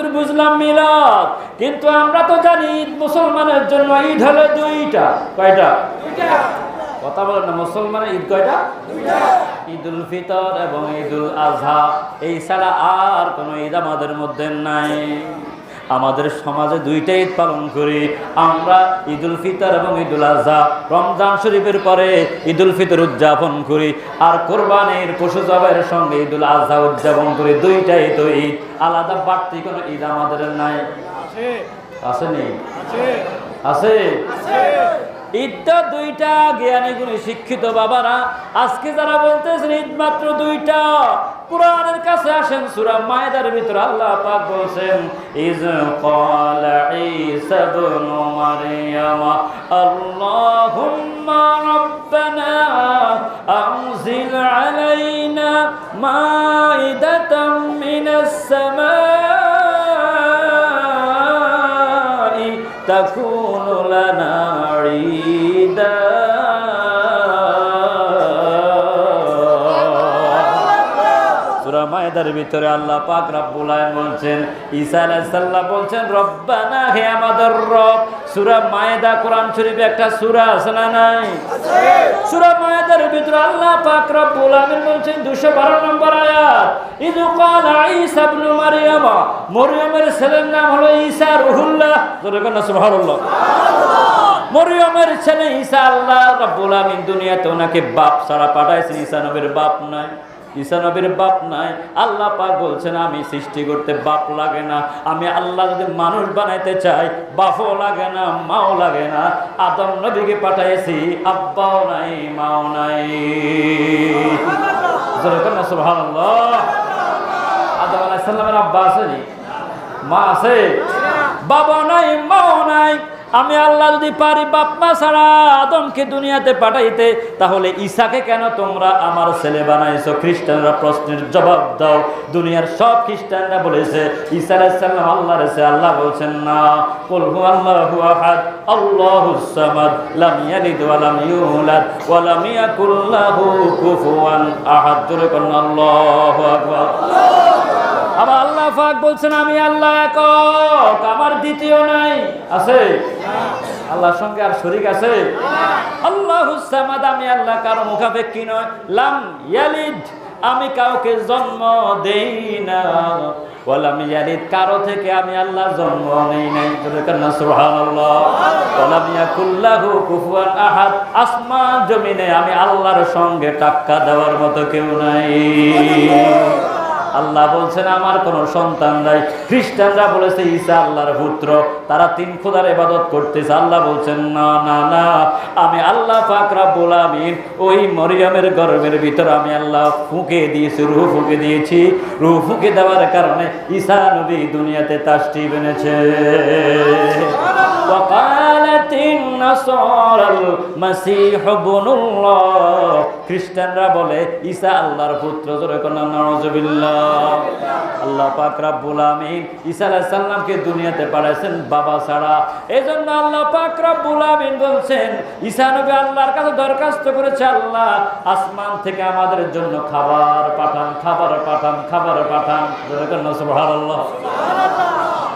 যতদূর বুঝলাম মিলাদ। কিন্তু আমরা তো জানি ঈদ মুসলমানের জন্য ঈদ হলো দুইটা। কয়টা? কথা বলেন না মুসলমানের ঈদ কয়টা? ঈদুল ফিতর এবং ঈদুল আজহা এই ছাড়া আর কোনো ঈদ আমাদের মধ্যে নাই। আমাদের সমাজে দুইটা ঈদ পালন করি। আমরা ঈদুল ফিতর এবং ঈদুল আজহা রমজান শরীফের পরে ঈদুল ফিতর উদযাপন করি আর কোরবানির পশু জবাইয়ের সঙ্গে ঈদুল আজহা উদযাপন করি। দুইটাই তো ঈদ। আলাদা বাড়তি কোনো ঈদ আমাদের নাই। আছে। নেই আছে। ঈদটা দুইটা জ্ঞানী গুণী শিক্ষিত বাবারা। আজকে যারা বলতেছেন ঈদ মাত্র দুইটা। কোরআনের কাছে আসেন, সূরা মায়দার ভিতর আল্লাহ পাক বলছেন ইজ ক্বাল ঈসা ইবনু মারইয়াম আল্লাহুম্মা রাব্বানা আনজিল আলাইনা মাইদাতাম মিনাস সামাই তাকুনু লানা ঈদা. সূরা ভিতরে আল্লাহ পাক রব্বুল আলামিন বলছেন, ঈসা আলাইহিস সালাম বলছেন, রব্বানা হে আমাদের রব, সূরা মায়দা কোরআন শরীফে একটা সূরা আছে না নাই? সূরা মায়দার ভিতরে আল্লাহ পাক রব্বুল আলামিন বলছেন 212 নম্বর আয়াত ইযু ক্বালা ঈসা ইবনু মারইয়াম মরিয়মের ছেলের নাম হলো ঈসা রুহুল্লাহ। জোরে কোন সুবহানাল্লাহ। মরিয়মের ছেলে ঈসা আল্লাহ রাব্বুল আলামিন দুনিয়াতে ওনাকে বাপ ছাড়া পাঠাইছেন, ঈসা নবীর বাপ নাই। ঈসা নবীর বাপ নাই। আল্লাহ পাক বলছেন আমি সৃষ্টি করতে বাপ লাগে না। আমি আল্লাহ যদি মানুষ বানাইতে চাই বাপও লাগে না মাও লাগে না। আদম নবীকে পাঠাইছি আব্বাও নাই মাও নাই। আদম আলাইহিস সালামের আব্বা আছে মা আছে। বাবা নাই মাও নাই। আমি আল্লাহ যদি পারি বাপমা ছাড়া আদমকে দুনিয়াতে পাঠাইতে, তাহলে ঈশাকে কেন তোমরা আমার ছেলে বানাইছো? খ্রিস্টানরা প্রশ্নের জবাব দাও। দুনিয়ার সব খ্রিস্টানরা বলেছে, ঈসা আলাইহিসসালাম আল্লাহ রেসে আল্লাহ বলছেন, না, কুল হু আল্লাহু আহাদ আল্লাহুস সামাদ, লাম ইয়ালিদ ওয়া লাম ইউলাদ, ওয়া লাম ইয়াকুল লাহু কুফুয়ান আহাদ। জোরে কোন আল্লাহু আকবার। আমার আল্লাহ পাক বলছেন, আমি আল্লাহ একক, আমার দ্বিতীয় নাই। আছে? আল্লাহর সঙ্গে আর শরীক আছে? আল্লাহ হুসামাদ আমি আল্লাহ কারও মুখাপেক্ষী নয়। লাম ইয়ালিদ, আমি কাউকে জন্ম দেই না। কারও থেকে আমি আল্লাহ জন্ম নেই নাই। আসমান জমিনে আমি আল্লাহর সঙ্গে টাক্কা দেওয়ার মতো কেউ নাই। আল্লাহ বলছেন, আমার কোনো সন্তান নাই। খ্রিস্টানরা বলেছে, ঈসা আল্লাহর পুত্র, তারা তিন খোদার ইবাদত করতেছে। আল্লাহ বলছেন, না না না, আমি আল্লাহ ফাকরা বলামিন ওই মরিয়মের গর্ভের ভিতর আমি আল্লাহ ফুঁকে দিয়েছি, রুহ ফুঁকে দিয়েছি। রুহ ফুঁকে দেওয়ার কারণে ঈসা নবী দুনিয়াতে তাষ্টি বেনেছে وقالت النصارى المسيح ابن الله খ্রিস্টানরা বলে ঈসা আল্লাহর পুত্র জোরে কোন নাউজুবিল্লাহ আল্লাহ পাক রব্বুল আমিন ঈসা আলাইহিস সালামকে দুনিয়াতে পাঠাইছেন বাবা ছাড়া এজন্য আল্লাহ পাক রব্বুল আমিন বলছেন ঈসা নবী আল্লাহর কাছে দরখাস্ত করেছে আল্লাহ আসমান থেকে আমাদের জন্য খাবার পাঠান খাবার পাঠান খাবার পাঠান জোরে কোন সুবহানাল্লাহ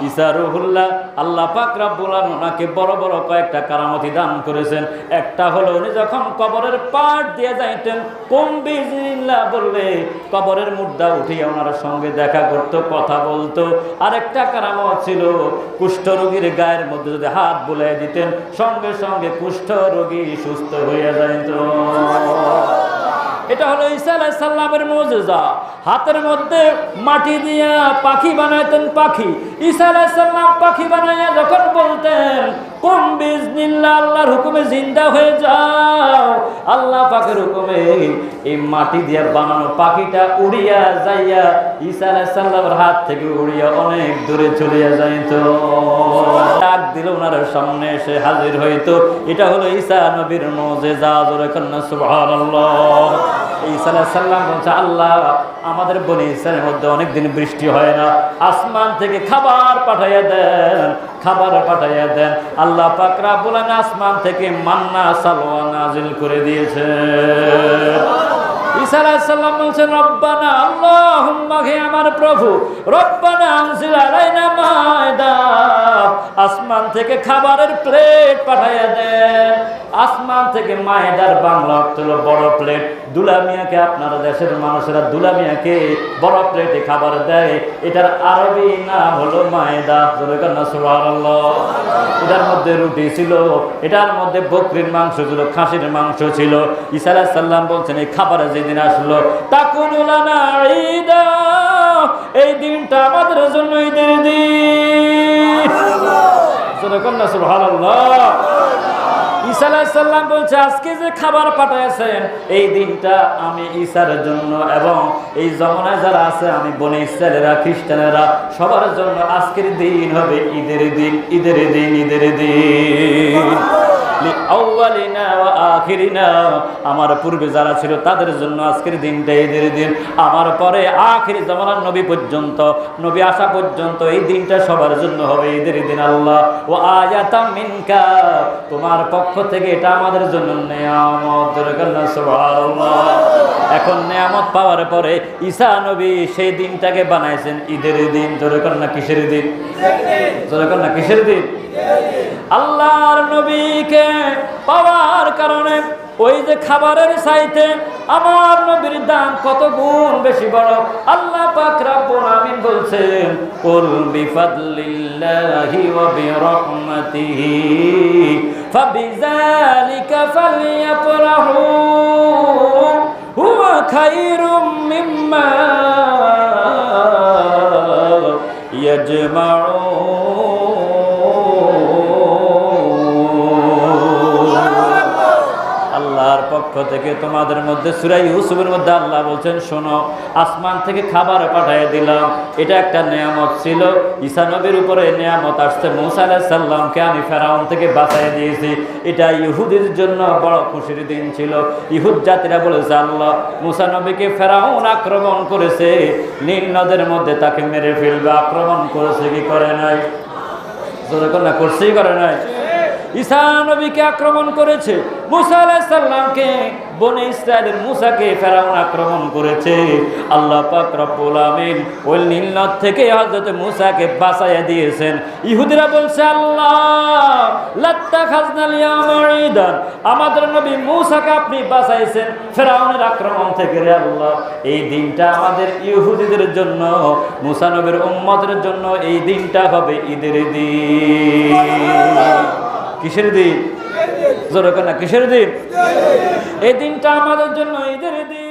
ঈসা রুহুল্লাহ আল্লাহ পাক রাব্বুল আলামিন ওনাকে বড় বড় কয়েকটা কারামতি দান করেছেন। একটা হলো উনি যখন কবরের পাট দিয়ে যাইতেন কম্বিজিল্লাহ বললে, কবরের মুদ্রা উঠিয়ে ওনার সঙ্গে দেখা করতো, কথা বলতো। আরেকটা কারামত ছিল, কুষ্ঠ রোগীর গায়ের মধ্যে যদি হাত বুলাই দিতেন, সঙ্গে সঙ্গে কুষ্ঠ রোগী সুস্থ হয়ে যাইত। এটা হলো ঈসা আলাইহিস সালামের মুজিজা। হাতের মধ্যে মাটি দিয়া পাখি বানাইতেন পাখি। ঈসা আলাইহিস সালাম পাখি বানাইয়া যখন বলতেন কোন বিজনিল্লাহ আল্লাহর হুকুমে জিন্দা হয়ে যাও। আল্লাহ পাকের হুকুমে এই মাটি দিয়া বানানো পাখিটা উড়িয়া যাইয়া ঈসা আলাইহিস সালামের হাত থেকে উড়িয়া অনেক দূরে চলিয়া যাইতো। ডাক দিল ওনার সামনে এসে হাজির হইতো। এটা হলো ঈসা নবীর মুজিজা, জোরে কন্না সুবহানাল্লাহ। ঈসা আলাইহিস সালাম বলছে, আল্লাহ, আমাদের বনি ইসরায়েলের মধ্যে অনেক দিন বৃষ্টি হয় না। আসমান থেকে খাবার পাঠাইয়া দেন, খাবার পাঠাইয়া দেন। আল্লাহ পাক রাব্বুল আলামিন আসমান থেকে মান্না সালওয়া নাজিল করে দিয়েছে। আলাইহিস বলছেন, রব্বানা, আল্লাহুম্মা, হে আমার প্রভু, রব্বানা আলাইনা থেকে খাবারের প্লেট পাঠাইয়া দেন। আসমান থেকে মায়েদার বাংলা হলো বড় প্লেট। দুলামিয়াকে আপনারা দেশের মানুষেরা দুলামিয়াকে বড় প্লেটে খাবার দেয় এটার আরবি নাম হলো মায়েদা। এটার মধ্যে রুটি ছিল এটার মধ্যে বকরির মাংস ছিল খাসির মাংস ছিল। আলাইহিস সালাম বলছেন এই খাবারে যেদিন আসলো এই দিনটা আমাদের জন্য ঈদের দিন জোরে কন্যা সুবহানাল্লাহ। ঈসা আলাইসাল্লাম বলছে, আজকে যে খাবার পাঠাইছেন এই দিনটা আমি ঈশার জন্য এবং এই জমানায় যারা আছে, আমি বনে ইসরায়েলেরা, খ্রিস্টানেরা, সবার জন্য আজকের দিন হবে ঈদের দিন ঈদের দিন ঈদের দিন। আমার পূর্বে যারা ছিল তাদের জন্য আজকের দিনটা ঈদের দিন। আমার পরে আখির জামানার নবী পর্যন্ত, নবী আসা পর্যন্ত এই দিনটা সবার জন্য হবে ঈদের দিন আল্লাহ। ও আয়াতাম মিনকা। তোমার পক্ষ থেকে এটা আমাদের জন্য নেয়ামত। এখন নেয়ামত পাওয়ার পরে ঈসা নবী সেই দিনটাকে বানাইছেন ঈদের দিন। দরকার না কিসের দিন? দরকার না কিসের দিন? আল্লাহর নবীকে পাওয়ার কারণে ওই যে খাবারের সাইতে আমার নবীর দাম কত গুণ বেশি বড়। আল্লাহ পাক রাব্বুল আমিন বলছেন, কুল বিফাদলিল্লাহি ওয়া বিরহমাতিহি, ফাবিযালিকা ফালইফরাহু হুয়া খায়রুম মিম্মা ইয়াজমাউন তোমাদের মধ্যে সুরাই ইউসুফের মধ্যে আল্লাহ বলছেন, শোনো, আসমান থেকে খাবার পাঠিয়ে দিলাম। এটা একটা নিয়ামত ছিল। ঈসা নবীর উপরে নিয়ামত আসছে। মুসা আলাইহিস সাল্লামকে আমি ফেরাউন থেকে বাঁচাই দিয়েছি। এটা ইহুদির জন্য বড় খুশির দিন ছিল। ইহুদ জাতিরা বলেছে, আল্লাহ, মুসা নবীকে ফেরাউন আক্রমণ করেছে। নীল নদের মধ্যে তাকে মেরে ফেলবে। আক্রমণ করেছে কি করে নাই? না, করছেই করে নাই। ঈসা নবীকে আক্রমণ করেছে। মুসা আলাইহিস সালামকে বনে ইসরায়েলের মুসাকে ফেরাউন আক্রমণ করেছে। আল্লাহ পাক রব্বুল আমিন ওই থেকে হযরত মুসাকে বাঁচাইয়া দিয়েছেন। ইহুদিরা বলছে, আল্লাহ, লাত্তা খাজনাল ইয়ামাইদান আমাদের নবী মুসাকে আপনি বাঁচাইছেন ফেরাউনের আক্রমণ থেকে রে আল্লাহ। এই দিনটা আমাদের ইহুদিদের জন্য, মুসা নবীর উম্মতের জন্য এই দিনটা হবে ঈদের দিন। কিসের দিন? জোরে না, কিসের দিন? এই দিনটা আমাদের জন্য ঈদের দিন।